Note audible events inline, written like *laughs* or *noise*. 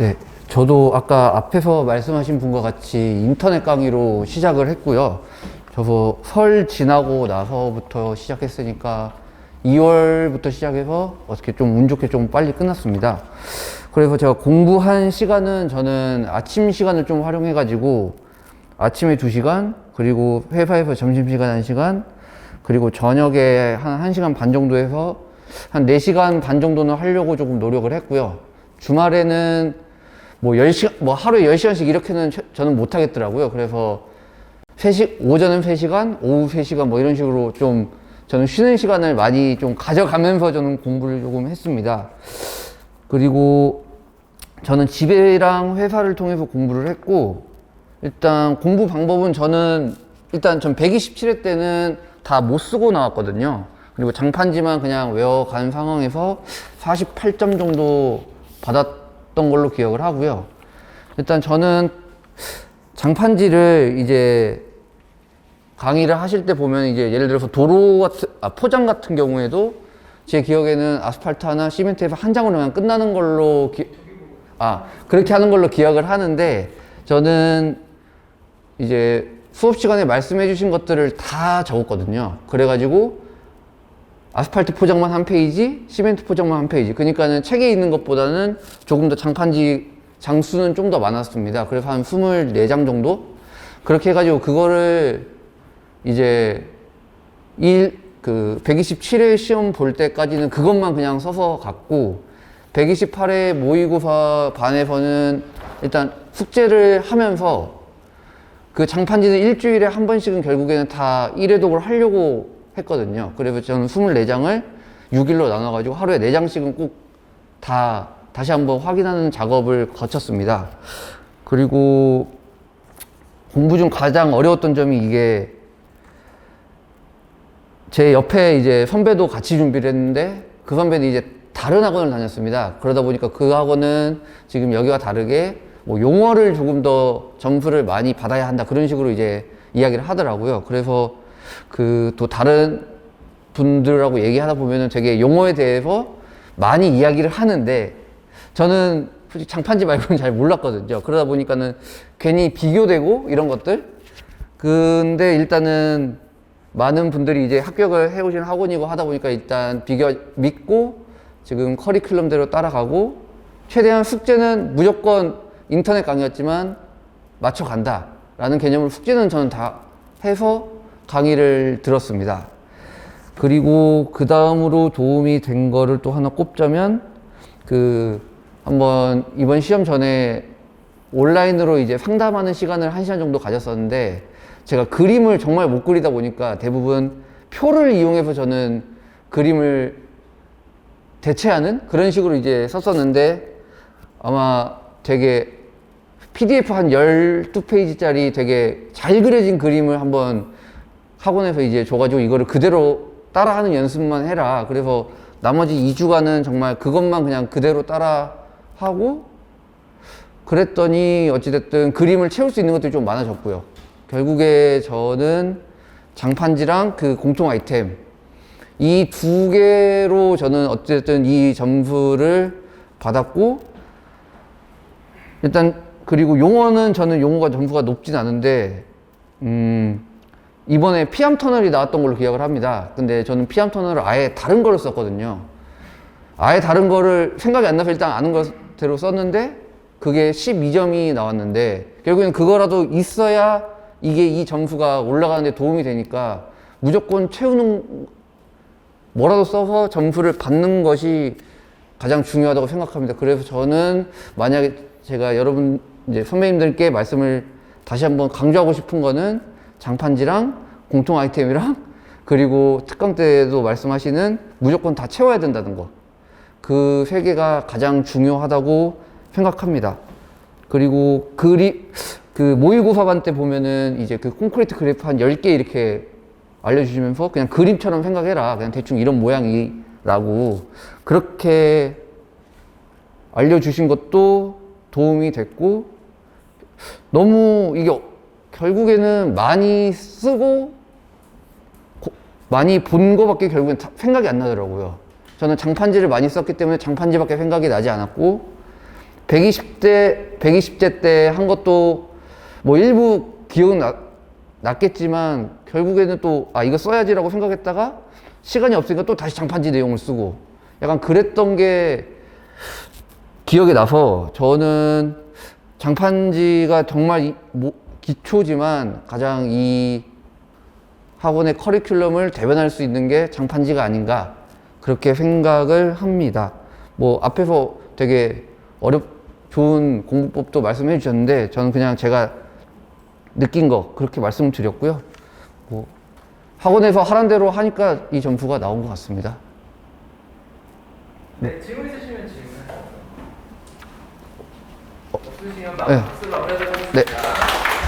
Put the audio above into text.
네, 저도 아까 앞에서 말씀하신 분과 같이 인터넷 강의로 시작을 했고요. 저도 설 지나고 나서부터 시작했으니까 2월부터 시작해서 어떻게 좀 운 좋게 좀 빨리 끝났습니다. 그래서 제가 공부한 시간은 저는 아침 시간을 좀 활용해가지고 아침에 2시간, 그리고 회사에서 점심시간 1시간, 그리고 저녁에 한 1시간 반 정도 해서 한 4시간 반 정도는 하려고 조금 노력을 했고요. 주말에는 뭐 10시간, 뭐 하루에 10시간씩 이렇게는 최- 저는 못 하겠더라고요. 그래서 3시, 오전은 3시간, 오후 3시간 뭐 이런 식으로 좀 저는 쉬는 시간을 많이 좀 가져가면서 저는 공부를 조금 했습니다. 그리고 저는 집이랑 회사를 통해서 공부를 했고 일단 공부 방법은 저는 일단 전 127회 때는 다 못 쓰고 나왔거든요. 그리고 장판지만 그냥 외워간 상황에서 48점 정도 받았 던 걸로 기억을 하고요. 일단 저는 장판지를 이제 강의를 하실 때 보면 이제 예를 들어서 도로 같은 아, 포장 같은 경우에도 제 기억에는 아스팔트 하나 시멘트에서 한 장으로 그냥 끝나는 걸로 기, 아 그렇게 하는 걸로 기억을 하는데 저는 이제 수업 시간에 말씀해 주신 것들을 다 적었거든요. 그래가지고 아스팔트 포장만 한 페이지, 시멘트 포장만 한 페이지. 그러니까는 책에 있는 것보다는 조금 더 장판지 장수는 좀 더 많았습니다. 그래서 한 24장 정도? 그렇게 해가지고 그거를 이제 일, 그 127회 시험 볼 때까지는 그것만 그냥 써서 갔고 128회 모의고사 반에서는 일단 숙제를 하면서 그 장판지는 일주일에 한 번씩은 결국에는 다 1회독을 하려고 했거든요. 그래서 저는 24장을 6일로 나눠가지고 하루에 4장씩은 꼭 다 다시 한번 확인하는 작업을 거쳤습니다. 그리고 공부 중 가장 어려웠던 점이 이게 제 옆에 이제 선배도 같이 준비를 했는데 그 선배는 이제 다른 학원을 다녔습니다. 그러다 보니까 그 학원은 지금 여기와 다르게 뭐 용어를 조금 더 점수를 많이 받아야 한다 그런 식으로 이제 이야기를 하더라고요. 그래서 그 또 다른 분들하고 얘기하다 보면은 되게 용어에 대해서 많이 이야기를 하는데 저는 솔직히 장판지 말고는 잘 몰랐거든요. 그러다 보니까는 괜히 비교되고 이런 것들. 근데 일단은 많은 분들이 이제 합격을 해오신 학원이고 하다 보니까 일단 비교 믿고 지금 커리큘럼대로 따라가고 최대한 숙제는 무조건 인터넷 강의였지만 맞춰간다 라는 개념으로 숙제는 저는 다 해서 강의를 들었습니다. 그리고 그 다음으로 도움이 된 거를 또 하나 꼽자면 그 한번 이번 시험 전에 온라인으로 이제 상담하는 시간을 한 시간 정도 가졌었는데 제가 그림을 정말 못 그리다 보니까 대부분 표를 이용해서 저는 그림을 대체하는 그런 식으로 이제 썼었는데 아마 되게 PDF 한 12페이지짜리 되게 잘 그려진 그림을 한번 학원에서 이제 줘가지고 이거를 그대로 따라하는 연습만 해라. 그래서 나머지 2주간은 정말 그것만 그냥 그대로 따라하고 그랬더니 어찌됐든 그림을 채울 수 있는 것들이 좀 많아졌고요. 결국에 저는 장판지랑 그 공통 아이템 이 두 개로 저는 어쨌든 이 점수를 받았고 일단 그리고 용어는 저는 용어가 점수가 높진 않은데 음 이번에 피암 터널이 나왔던 걸로 기억을 합니다. 근데 저는 피암 터널을 아예 다른 거를 썼거든요. 아예 다른 거를 생각이 안 나서 일단 아는 것대로 썼는데 그게 12점이 나왔는데 결국엔 그거라도 있어야 이게 이 점수가 올라가는데 도움이 되니까 무조건 채우는 뭐라도 써서 점수를 받는 것이 가장 중요하다고 생각합니다. 그래서 저는 만약에 제가 여러분 이제 선배님들께 말씀을 다시 한번 강조하고 싶은 거는 장판지랑 공통 아이템이랑 *laughs* 그리고 특강 때도 말씀하시는 무조건 다 채워야 된다는 거. 그 세 개가 가장 중요하다고 생각합니다. 그리고 그리 그 모의고사반 때 보면은 이제 그 콘크리트 그래프 한 10개 이렇게 알려주시면서 그냥 그림처럼 생각해라. 그냥 대충 이런 모양이라고. 그렇게 알려주신 것도 도움이 됐고, 너무 이게 결국에는 많이 쓰고, 고- 많이 본 거밖에 결국엔 다- 생각이 안 나더라고요. 저는 장판지를 많이 썼기 때문에 장판지밖에 생각이 나지 않았고, 120대 120대 때 한 것도 뭐 일부 기억은 나, 났겠지만 결국에는 또 아 이거 써야지라고 생각했다가 시간이 없으니까 또 다시 장판지 내용을 쓰고 약간 그랬던 게 기억에 나서 저는 장판지가 정말 이- 뭐- 기초지만 가장 이 학원의 커리큘럼을 대변할 수 있는 게 장판지가 아닌가 그렇게 생각을 합니다. 뭐 앞에서 되게 어렵 좋은 공부법도 말씀해 주셨는데 저는 그냥 제가 느낀 거 그렇게 말씀을 드렸고요. 뭐 학원에서 하란 대로 하니까 이 점수가 나온 것 같습니다. 네, 질문 있으시면 질문하세요. 없으시면 네. 박수로 마무리하도록 네. 하겠습니다.